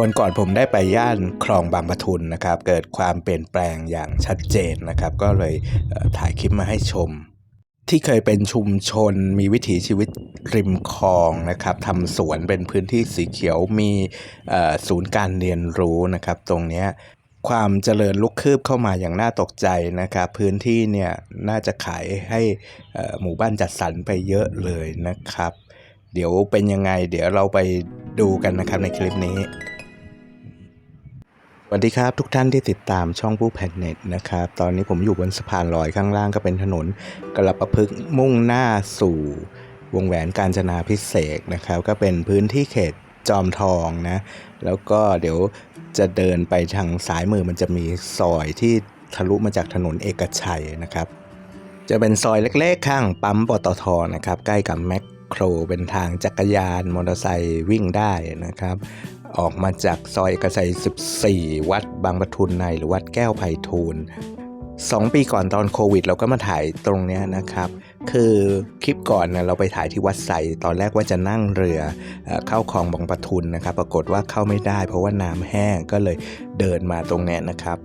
วันก่อนผมได้ไปย่านคลองบางปะทุนนะครับ เกิดความเปลี่ยนแปลงอย่างชัดเจนนะครับ ก็เลยถ่ายคลิปมาให้ชม ที่เคยเป็นชุมชนมีวิถีชีวิตริมคลองนะครับทำสวนเป็นพื้นที่สีเขียวมีศูนย์การเรียนรู้นะครับ ตรงนี้ความเจริญลุกคืบเข้ามาอย่างน่าตกใจนะครับ พื้นที่เนี่ยน่าจะขายให้หมู่บ้านจัดสรรไปเยอะเลยนะครับ เดี๋ยวเป็นยังไง เดี๋ยวเราไปดูกันนะครับในคลิปนี้ สวัสดีครับทุกท่านที่ติดตามช่องผู้แผ่นเน็ตนะครับ ตอนนี้ผมอยู่บนสะพานลอยข้างล่างก็เป็นถนนกระประพฤกมุ่งหน้าสู่วงแหวนกาญจนาพิเศษกนะครับ ก็เป็นพื้นที่เขตจอมทองนะ แล้วก็เดี๋ยวจะเดินไปทางซ้ายมือมันจะมีซอยที่ทะลุมาจากถนนเอกชัยนะครับ จะเป็นซอยเล็กๆ ข้างปั๊มปตทนะครับ ใกล้กับแมค โครเป็นทางจักรยานมอเตอร์ไซค์วิ่งได้นะครับ ออกมาจากซอยเอกชัย14 วัดบางปะทุนในหรือวัดแก้วไผ่ทูลสองปีก่อนตอนโควิด เราก็มาถ่ายตรงนี้นะครับ คือคลิปก่อนนะเราไปถ่ายที่วัดไซตอนแรกว่าจะนั่งเรือเอเข้าคลองบางปะทุนนะครับ ปรากฏว่าเข้าไม่ได้ เพราะว่าน้ำแห้งก็เลยเดินมาตรงนี้นะครับ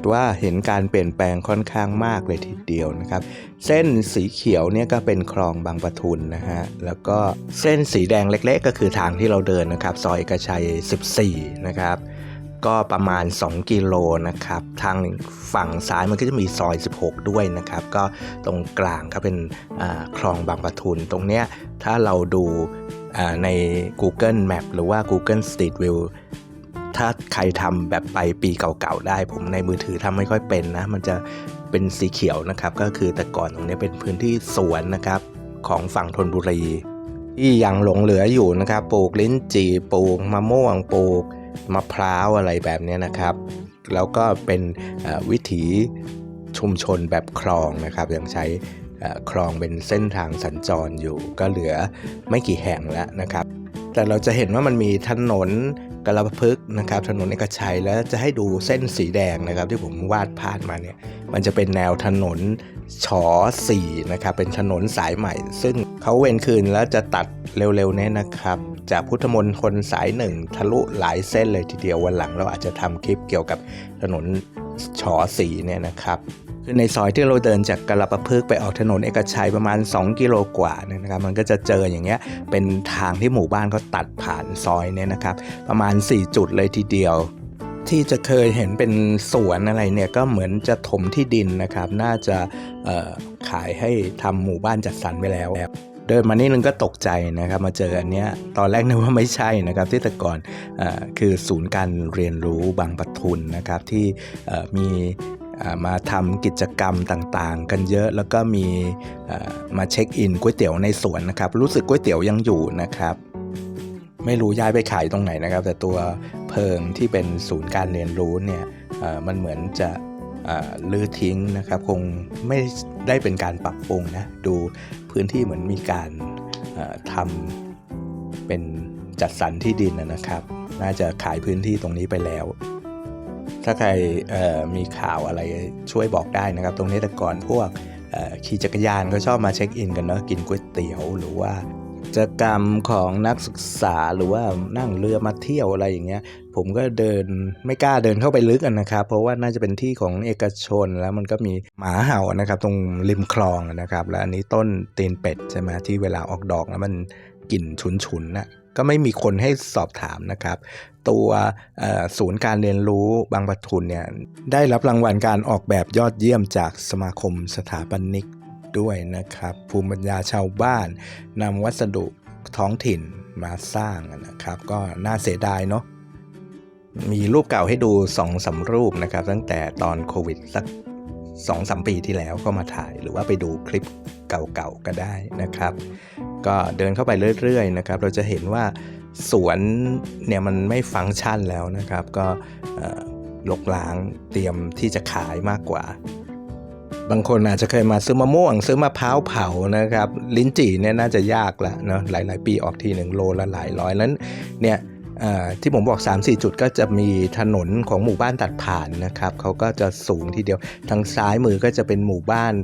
ฏว่าเห็นการเปลี่ยนแปลงค่อนข้างมากเลยทีเดียวนะครับ เส้นสีเขียวเนี่ยก็เป็นคลองบางปะทุนนะฮะแล้วก็เส้นสีแดงเล็กๆ ก็คือทางที่เราเดินนะครับ ซอยเอกชัย 14 นะครับก็ประมาณ 2 กิโลนะครับ ทางฝั่งซ้ายมันก็จะมีซอย 16 ด้วยนะครับ ก็ตรงกลางก็เป็นคลองบางปะทุน ตรงเนี้ยถ้าเราดูใน Google Map หรือว่า Google Street View ถ้าใครทำแบบไปปีเก่าๆได้ ผมในมือถือทำไม่ค่อยเป็นนะ มันจะเป็นสีเขียวนะครับ ก็คือแต่ก่อนตรงนี้เป็นพื้นที่สวนนะครับของฝั่งธนบุรี ที่ยังหลงเหลืออยู่นะครับปลูกลิ้นจี่ปลูกมะม่วงปลูกมะพร้าวอะไรแบบนี้นะครับ แล้วก็เป็นวิถีชุมชนแบบคลองนะครับยังใช้ คลองเป็นเส้นทางสัญจรอยู่ ก็เหลือไม่กี่แห่งแล้วนะครับ แต่เราจะเห็นว่ามันมีถนนกระพฤกษ์นะครับ ถนนเอกชัยแล้วจะให้ดูเส้นสีแดงนะครับ ที่ผมวาดพาดมาเนี่ย มันจะเป็นแนวถนนฉอสี่นะครับ เป็นถนนสายใหม่ ซึ่งเขาเว้นคืนแล้วจะตัดเร็วๆนี้นะครับ จากพุทธมณฑลสายหนึ่งทะลุหลายเส้นเลยทีเดียววันหลังเราอาจจะทำคลิปเกี่ยวกับถนนฉอสีเนี่ยนะครับ คือในซอยที่เราเดินจากกระประพฤกไปออกถนนเอกชัยประมาณ 2 กิโลกว่าเนี่ยนะครับ มันก็จะเจออย่างเงี้ยเป็นทางที่หมู่บ้านเขาตัดผ่านซอยเนี่ยนะครับ ประมาณ 4 จุดเลยทีเดียวที่จะเคยเห็นเป็นสวนอะไรเนี่ยก็เหมือนจะถมที่ดินนะครับ น่าจะขายให้ทำหมู่บ้านจัดสรรไปแล้วเดินมานี่นึงก็ตกใจนะครับมาเจออันเนี้ยตอนแรกนึกว่าไม่ใช่นะครับ ที่แต่ก่อนอคือศูนย์การเรียนรู้บางปะทุนนะครับที่มี มาทำกิจกรรมต่างๆ กันเยอะแล้วก็มีมาเช็คอินก๋วยเตี๋ยวในสวนนะครับ รู้สึกก๋วยเตี๋ยวยังอยู่นะครับ ไม่รู้ย้ายไปขายตรงไหนนะครับ แต่ตัวเพิงที่เป็นศูนย์การเรียนรู้เนี่ยมันเหมือนจะลือทิ้งนะครับ คงไม่ได้เป็นการปรับปรุงนะดูพื้นที่เหมือนมีการทำเป็นจัดสรรที่ดินนะครับ น่าจะขายพื้นที่ตรงนี้ไปแล้ว ถ้าใครมีข่าวอะไรช่วยบอกได้นะครับ ตรงนี้แต่ก่อนพวกขี่จักรยานก็ชอบมาเช็คอินกันเนาะกินก๋วยเตี๋ยวหรือว่ากิจกรรมของนักศึกษาหรือว่านั่งเรือมาเที่ยวอะไรอย่างเงี้ย ผมก็เดินไม่กล้าเดินเข้าไปลึกนะครับ เพราะว่าน่าจะเป็นที่ของเอกชนแล้วมันก็มีหมาเห่านะครับ ตรงริมคลองนะครับ แล้วอันนี้ต้นตีนเป็ดใช่ไหมที่เวลาออกดอกแล้วมันกลิ่นฉุนๆนะ ก็ไม่มีคนให้สอบถามนะครับ ตัวศูนย์การเรียนรู้บางปะทุนเนี่ยได้รับรางวัลการออกแบบยอดเยี่ยมจากสมาคมสถาปนิกด้วยนะครับ ภูมิปัญญาชาวบ้านนำวัสดุท้องถิ่นมาสร้างนะครับ ก็น่าเสียดายเนาะมีรูปเก่าให้ดู2องสามรูปนะครับ ตั้งแต่ตอนโควิดสักสองสามปีที่แล้วก็มาถ่าย หรือว่าไปดูคลิปเก่าๆก็ได้นะครับ ก็เดินเข้าไปเรื่อยๆนะครับ เราจะเห็นว่าสวนเนี่ยมันไม่ฟังก์ชันแล้วนะครับ ก็ลกล้างเตรียมที่จะขายมากกว่า บางคนอาจจะเคยมาซื้อมะม่วง ซื้อมะพร้าวเผานะครับ ลิ้นจี่เนี่ยน่าจะยากละเนาะหลาย ๆ ปีออกทีหนึ่งโลละหลายร้อยแล้วเนี่ยที่ผมบอก 3-4 จุดก็จะมีถนนของหมู่บ้านตัดผ่านนะครับเขาก็จะสูงทีเดียว ทางซ้ายมือก็จะเป็นหมู่บ้าน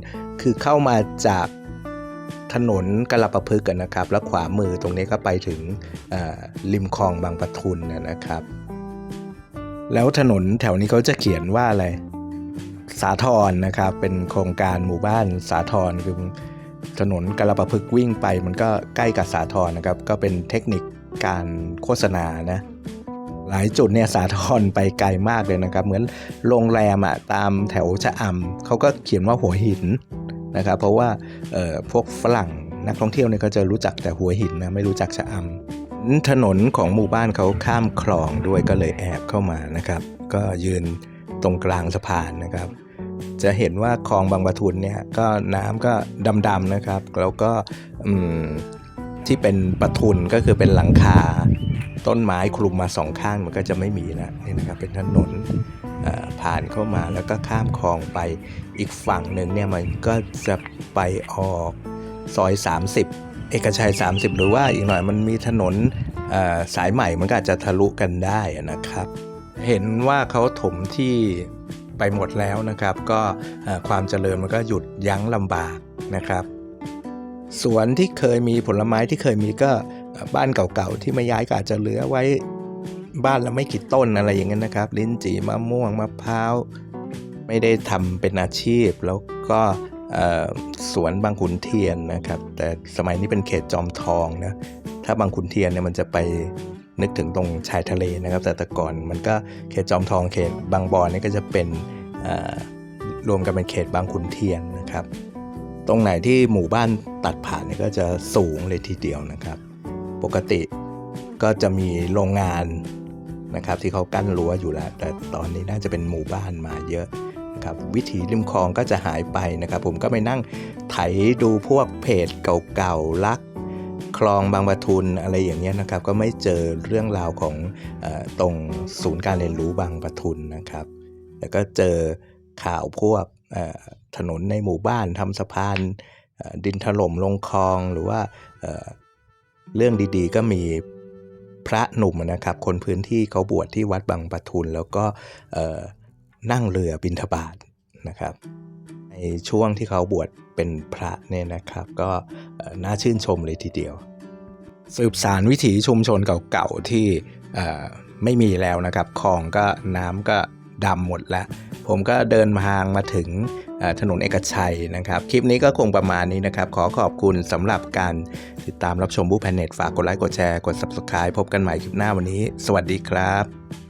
คือเข้ามาจาก ถนนกระประพฤกกันนะครับ แล้วขวามือตรงนี้ก็ไปถึงริมคลองบางปะทุนนะครับ แล้วถนนแถวนี้เขาจะเขียนว่าอะไร สาทรนะครับ เป็นโครงการหมู่บ้านสาทรคือถนนกระประพฤกวิ่งไป มันก็ใกล้กับสาทรนะครับ ก็เป็นเทคนิคการโฆษณานะหลายจุดเนี่ยสาทรไปไกลมากเลยนะครับ เหมือนโรงแรมอะตามแถวชะอำเขาก็เขียนว่าหัวหิน นะครับ เพราะว่าพวกฝรั่งนักท่องเที่ยวเนี่ยเขาจะรู้จักแต่หัวหินนะไม่รู้จักชะอำถนนของหมู่บ้านเขาข้ามคลองด้วยก็เลยแอบเข้ามานะครับ ก็ยืนตรงกลางสะพานนะครับ จะเห็นว่าคลองบางปะทุนเนี่ยก็น้ำก็ดำๆนะครับ แล้วก็ที่เป็นปะทุนก็คือเป็นหลังคา ต้นไม้คลุมมาสองข้างมันก็จะไม่มีแล้วนี่นะครับเป็นถนน ผ่านเข้ามาแล้วก็ข้ามคลองไปอีกฝั่งหนึ่งเนี่ยมันก็จะไปออกซอย 30 เอกชัย 30 หรือว่าอีกหน่อยมันมีถนนสายใหม่มันก็อาจจะทะลุกันได้นะครับ เห็นว่าเขาถมที่ไปหมดแล้วนะครับ ก็ความเจริญมันก็หยุดยั้งลำบากนะครับ สวนที่เคยมีผลไม้ที่เคยมีก็บ้านเก่าๆที่ไม่ย้ายก็อาจจะเหลือไว้ บ้านละไม่กี่ต้นอะไรอย่างเงี้ยนะครับ ลิ้นจี่มะม่วงมะพร้าวไม่ได้ทำเป็นอาชีพ แล้วก็สวนบางขุนเทียนนะครับ แต่สมัยนี้เป็นเขตจอมทองนะถ้าบางขุนเทียนเนี่ยมันจะไปนึกถึงตรงชายทะเลนะครับ แต่แต่ก่อนมันก็เขตจอมทองเขตบางบอนนี่ก็จะเป็นรวมกันเป็นเขตบางขุนเทียนนะครับ ตรงไหนที่หมู่บ้านตัดผ่านเนี่ยก็จะสูงเลยทีเดียวนะครับ ปกติก็จะมีโรงงาน นะครับ ที่เขากั้นรั้วอยู่แล้ว แต่ตอนนี้น่าจะเป็นหมู่บ้านมาเยอะนะครับวิถีริมคลองก็จะหายไปนะครับ ผมก็ไปนั่งไถดูพวกเพจเก่าๆลักคลองบางปะทุนอะไรอย่างเงี้ยนะครับ ก็ไม่เจอเรื่องราวของอตรงศูนย์การเรียนรู้บางปะทุนนะครับ แล้วก็เจอข่าวพวกถนนในหมู่บ้านทำสะพานดินถล่มลงคลองหรือว่าเรื่องดีๆ ก็มี พระหนุ่มนะครับ คนพื้นที่เขาบวชที่วัดบางปะทุน แล้วก็นั่งเรือบินทบาทนะครับ ในช่วงที่เขาบวชเป็นพระเนี่ยนะครับ ก็น่าชื่นชมเลยทีเดียว สืบสารวิถีชุมชนเก่าๆที่ไม่มีแล้วนะครับคลองก็น้ำก็ดำหมดแล้ว ผมก็เดินทางมาถึงถนนเอกชัยนะครับ คลิปนี้ก็คงประมาณนี้นะครับ ขอขอบคุณสำหรับการติดตามรับชมบูแพนเน็ตฝากกดไลค์กดแชร์กด Subscribe พบกันใหม่คลิปหน้าวันนี้ สวัสดีครับ